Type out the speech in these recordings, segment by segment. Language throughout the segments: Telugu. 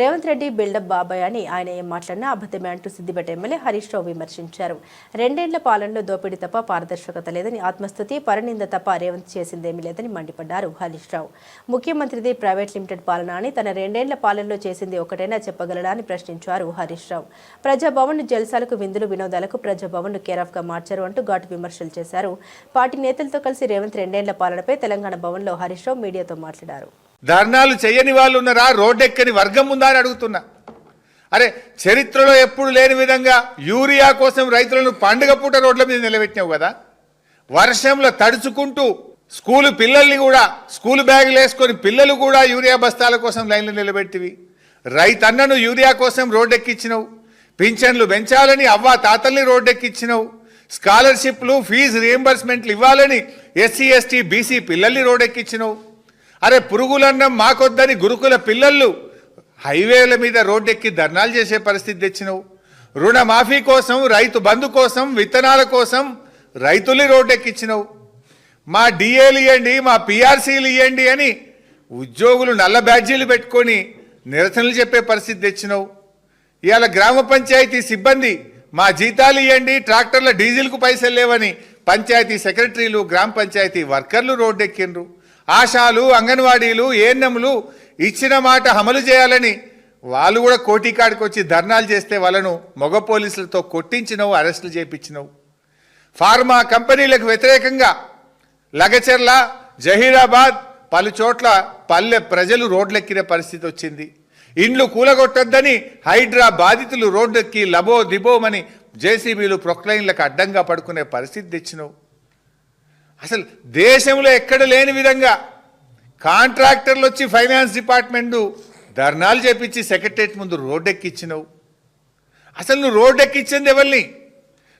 రేవంత్ రెడ్డి బిల్డప్ బాబాయ్ అని ఆయన ఏం మాట్లాడినా అబద్ధమే అంటూ సిద్దిపేట ఎమ్మెల్యే హరీష్ రావు విమర్శించారు. రెండేళ్ళ పాలనలో దోపిడీ తప్ప పారదర్శకత లేదని ఆత్మస్థుతి పరనింద తప్ప రేవంత్ చేసిందేమీ లేదని మండిపడ్డారు హరీష్ రావు. ముఖ్యమంత్రిది ప్రైవేట్ లిమిటెడ్ పాలన అని తన రెండేళ్ళ పాలనలో చేసింది ఒకటైనా చెప్పగలడా అని ప్రశ్నించారు హరీష్ రావు. ప్రజాభవన్ జల్సాలకు విందులు వినోదాలకు ప్రజాభవన్ కేర్ ఆఫ్గా మార్చారు అంటూ ఘాటు విమర్శలు చేశారు. పార్టీ నేతలతో కలిసి రేవంత్ రెండేళ్ళ పాలనపై తెలంగాణ భవన్లో హరీష్ రావు మీడియాతో మాట్లాడారు. ధర్నాలు చేయని వాళ్ళు ఉన్నారా? రోడ్డెక్కని వర్గం ఉందా అని అడుగుతున్నా. అరే చరిత్రలో ఎప్పుడు లేని విధంగా యూరియా కోసం రైతులను పండుగ పూట రోడ్ల మీద నిలబెట్టినావు కదా? వర్షంలో తడుచుకుంటూ స్కూలు పిల్లల్ని కూడా స్కూల్ బ్యాగులు వేసుకొని పిల్లలు కూడా యూరియా బస్తాల కోసం లైన్లు నిలబెట్టివి. రైతన్నను యూరియా కోసం రోడ్డెక్కిచ్చినవు. పింఛన్లు పెంచాలని అవ్వ తాతల్ని రోడ్డెక్కించినవు స్కాలర్షిప్లు ఫీజు రియంబర్స్మెంట్లు ఇవ్వాలని ఎస్సీ ఎస్టీ బీసీ పిల్లల్ని రోడ్డెక్కిచ్చినవు. అరే పురుగులన్నం మాకొద్దని గురుకుల పిల్లలు హైవేల మీద రోడ్డెక్కి ధర్నాలు చేసే పరిస్థితి తెచ్చినవు. రుణమాఫీ కోసం రైతు బంధు కోసం విత్తనాల కోసం రైతులు రోడ్డెక్కిచ్చినవు. మా డిఏలు ఇవ్వండి మా పిఆర్సీలు ఇవ్వండి అని ఉద్యోగులు నల్ల బ్యాడ్జీలు పెట్టుకొని నిరసనలు చెప్పే పరిస్థితి తెచ్చినవు. ఇవాళ గ్రామ పంచాయతీ సిబ్బంది మా జీతాలు ఇవ్వండి ట్రాక్టర్ల డీజిల్కు పైసలు లేవని పంచాయతీ సెక్రటరీలు గ్రామ పంచాయతీ వర్కర్లు రోడ్డెక్కిండ్రు. ఆశాలు అంగన్వాడీలు ఏఎన్ఎంలు ఇచ్చిన మాట అమలు చేయాలని వాళ్ళు కూడా కోటికాడికి వచ్చి ధర్నాలు చేస్తే వాళ్ళను మగ పోలీసులతో కొట్టించినవు అరెస్టులు చేయించినవు ఫార్మా కంపెనీలకు వ్యతిరేకంగా లగచెర్ల జహీరాబాద్ పలు చోట్ల పల్లె ప్రజలు రోడ్లెక్కిన పరిస్థితి వచ్చింది. ఇండ్లు కూలగొట్టొద్దని హైడ్రా బాధితులు రోడ్డెక్కి లబో దిబోమని జేసీబీలు ప్రొక్లైన్లకు అడ్డంగా పడుకునే పరిస్థితి తెచ్చినవు. అసలు దేశంలో ఎక్కడ లేని విధంగా కాంట్రాక్టర్లు వచ్చి ఫైనాన్స్ డిపార్ట్మెంటు ధర్నాలు చేపించి సెక్రటరేట్ ముందు రోడ్డెక్కిచ్చినవు. అసలు నువ్వు రోడ్డెక్కిచ్చింది ఎవరిని?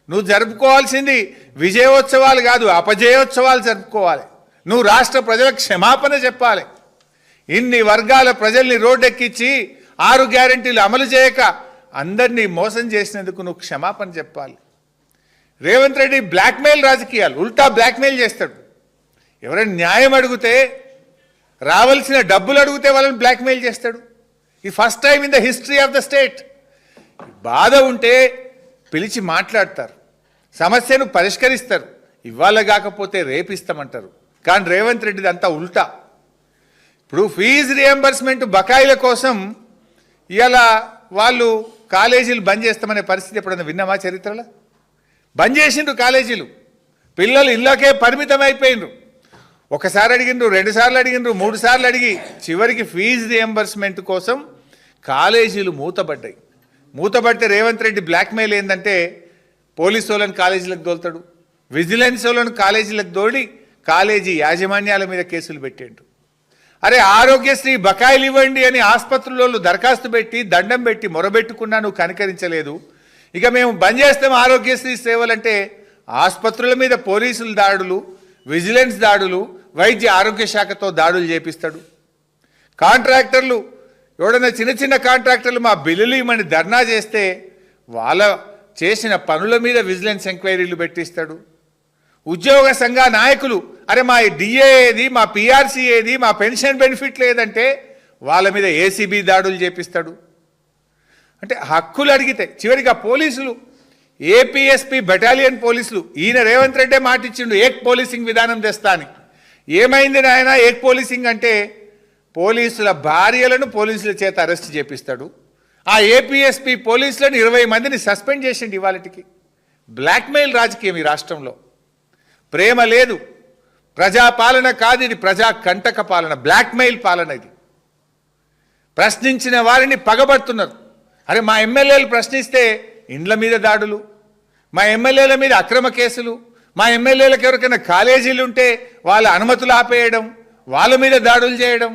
నువ్వు జరుపుకోవాల్సింది విజయోత్సవాలు కాదు అపజయోత్సవాలు జరుపుకోవాలి. నువ్వు రాష్ట్ర ప్రజలకు క్షమాపణ చెప్పాలి. ఇన్ని వర్గాల ప్రజల్ని రోడ్డెక్కించి ఆరు గ్యారంటీలు అమలు చేయక అందరినీ మోసం చేసినందుకు నువ్వు క్షమాపణ చెప్పాలి. రేవంత్ రెడ్డి బ్లాక్మెయిల్ రాజకీయాలు ఉల్టా బ్లాక్మెయిల్ చేస్తాడు. ఎవరైనా న్యాయం అడిగితే రావాల్సిన డబ్బులు అడిగితే వాళ్ళని బ్లాక్మెయిల్ చేస్తాడు. ఈ first time in the history of the state. బాధ ఉంటే పిలిచి మాట్లాడతారు. సమస్యను పరిష్కరిస్తారు. ఇవాళ కాకపోతే రేపిస్తామంటారు కానీ రేవంత్ రెడ్డిది అంతా ఉల్టా. ఇప్పుడు ఫీజు రియంబర్స్మెంట్ బకాయిల కోసం ఇవాళ వాళ్ళు కాలేజీలు బంద్ చేస్తామనే పరిస్థితి ఎప్పుడైనా విన్నామా చరిత్రలో? బంద్ చేసిండ్రు కాలేజీలు. పిల్లలు ఇళ్ళకే పరిమితం అయిపోయిండ్రు ఒకసారి అడిగిండ్రు రెండుసార్లు అడిగిండ్రు మూడు సార్లు అడిగి చివరికి ఫీజు రియంబర్స్మెంట్ కోసం కాలేజీలు మూతబడ్డాయి మూతబడితే రేవంత్ రెడ్డి బ్లాక్మెయిల్ ఏంటంటే పోలీసు వాళ్ళని కాలేజీలకు దోలుతాడు విజిలెన్స్ వాళ్ళని కాలేజీలకు దోడి కాలేజీ యాజమాన్యాల మీద కేసులు పెట్టిండ్రు. అరే ఆరోగ్యశ్రీ బకాయిలు ఇవ్వండి అని ఆసుపత్రులలో దరఖాస్తు పెట్టి దండం పెట్టి మొరబెట్టుకున్నా నువ్వు కనికరించలేదు. ఇక మేము బంద్ చేస్తాం ఆరోగ్యశ్రీ సేవలంటే ఆసుపత్రుల మీద పోలీసుల దాడులు విజిలెన్స్ దాడులు వైద్య ఆరోగ్య శాఖతో దాడులు చేపిస్తాడు. కాంట్రాక్టర్లు ఎవడన్నా చిన్న చిన్న కాంట్రాక్టర్లు మా బిల్లులు ఇవ్వమని ధర్నా చేస్తే వాళ్ళ చేసిన పనుల మీద విజిలెన్స్ ఎంక్వైరీలు పెట్టిస్తాడు. ఉద్యోగ సంఘ నాయకులు అరే మా డిఏ ఏది మా పిఆర్సీ ఏది మా పెన్షన్ బెనిఫిట్ లేదంటే వాళ్ళ మీద ఏసీబీ దాడులు చేపిస్తాడు. అంటే హక్కులు అడిగితే చివరికి ఆ పోలీసులు ఏపీఎస్పీ బెటాలియన్ పోలీసులు ఈయన రేవంత్ రెడ్డే మాటిచ్చిండు ఏక్ పోలీసింగ్ విధానం తెస్తా అని. ఏమైంది నాయన ఏక్ పోలీసింగ్ అంటే పోలీసుల భార్యలను పోలీసుల చేత అరెస్ట్ చేపిస్తాడు. ఆ ఏపీఎస్పీ పోలీసులను ఇరవై మందిని సస్పెండ్ చేసిండు ఇవాళకి. బ్లాక్మెయిల్ రాజకీయం ఈ రాష్ట్రంలో. ప్రేమ లేదు. ప్రజాపాలన కాదు ఇది ప్రజా కంటక పాలన బ్లాక్మెయిల్ పాలన ఇది. ప్రశ్నించిన వారిని పగబడుతున్నారు. అరే మా ఎమ్మెల్యేలు ప్రశ్నిస్తే ఇండ్ల మీద దాడులు మా ఎమ్మెల్యేల మీద అక్రమ కేసులు మా ఎమ్మెల్యేలకు ఎవరికైనా కాలేజీలు ఉంటే వాళ్ళ అనుమతులు ఆపేయడం వాళ్ళ మీద దాడులు చేయడం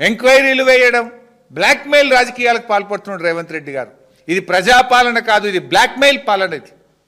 ఎంక్వైరీలు వేయడం బ్లాక్మెయిల్ రాజకీయాలకు పాల్పడుతున్నాడు రేవంత్ రెడ్డి గారు. ఇది ప్రజాపాలన కాదు ఇది బ్లాక్మెయిల్ పాలన ఇది.